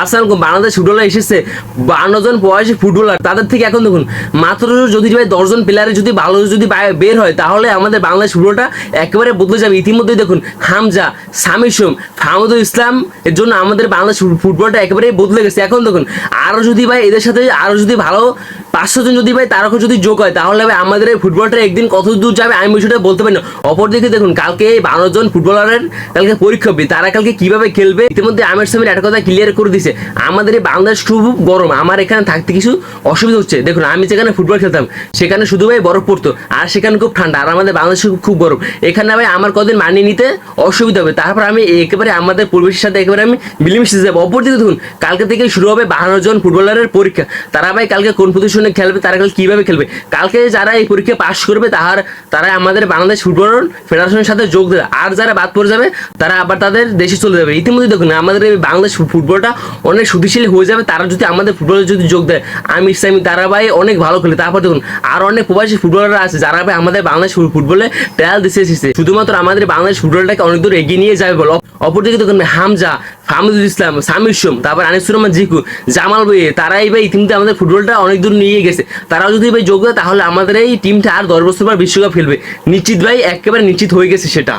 আসসালাম বাংলাদেশ ফুটবলার এসেছে বান্ন জন বয়সী ফুটবলার, তাদের থেকে এখন দেখুন, মাত্র যদি ভাই দশজন প্লেয়ারে যদি ভালো যদি বের হয়, তাহলে আমাদের বাংলাদেশ ফুটবলটা একেবারে বদলে যাবে। ইতিমধ্যেই দেখুন, হামজা সামিসুম ফাহমুদুল ইসলাম এর জন্য আমাদের বাংলাদেশ ফুটবলটা একেবারে বদলে গেছে। এখন দেখুন আরও যদি ভাই এদের সাথে আরও যদি ভালো পাঁচশো জন যদি ভাই তারকও যদি যোগ হয়, তাহলে ভাই আমাদের এই ফুটবলটা একদিন কত দূর যাবে, আমি বিষয়টা বলতে পারি না। অপরদিকে দেখুন, কালকে এই বারো জন ফুটবলারের কালকে পরীক্ষা হবে, তারা কালকে কীভাবে খেলবে, ইতিমধ্যে আমের সামির একটা কথা ক্লিয়ার করে দিছে। আমাদের এই বাংলাদেশ খুব গরম, আমার এখানে থাকতে কিছু অসুবিধা হচ্ছে। দেখুন, আমি যেখানে ফুটবল খেলতাম, সেখানে শুধু ভাই বরফ পড়তো, আর সেখানে খুব ঠান্ডা, আর আমাদের বাংলাদেশে খুব- গরম। এখানে ভাই আমার কদিন মানিয়ে নিতে অসুবিধা হবে, তারপর আমি একেবারে আমাদের পরিবেশের সাথে একেবারে আমি মিলেমিশে যাব। অপরদিকে দেখুন, কালকে থেকে শুরু হবে বাহান্ন জন ফুটবলারের পরীক্ষা, তারা ভাই কালকে কোন পজিশনে খেলবে, তারা কালকে কীভাবে খেলবে? কালকে যারা এই পরীক্ষা পাশ করবে, তাহার তারা আমাদের বাংলাদেশ ফুটবল ফেডারেশনের সাথে যোগ দেবে। আর যারা বাদ পড়ে যাবে, তারা আবার তাদের দেশে চলে যাবে। ইতিমধ্যে দেখুন, আমাদের এই বাংলাদেশ ফুটবলটা অনেক শক্তিশালী হয়ে যাবে, তারা যদি আমাদের ফুটবলে যদি যোগ দেয়। আমি ইসলামী তারা ভাই অনেক ভালো খেলে। তারপর দেখুন, আর অনেক প্রবাসী ফুটবলাররা আছে, যারা ভাই আমাদের বাংলাদেশ ফুটবলে ট্রায়াল দিতে এসেছে। শুধুমাত্র আমাদের বাংলাদেশ ফুটবলটাকে অনেক দূর এগিয়ে নিয়ে যাবে বলো। অপরদিকে দেখুন হামজা ফাহমুদুল ইসলাম, সামির সোম, তারপর আনিসুর রহমান জিকু, জামাল ভাই, তারাই ভাই, কিন্তু আমাদের ফুটবলটা অনেক দূর নিয়ে গেছে। তারাও যদি ভাই যোগ তাহলে আমাদের এই টিমটা আর দশ বছর পর বিশ্বকাপ খেলবে। নিশ্চিত ভাই, একেবারে নিশ্চিত হয়ে গেছে সেটা।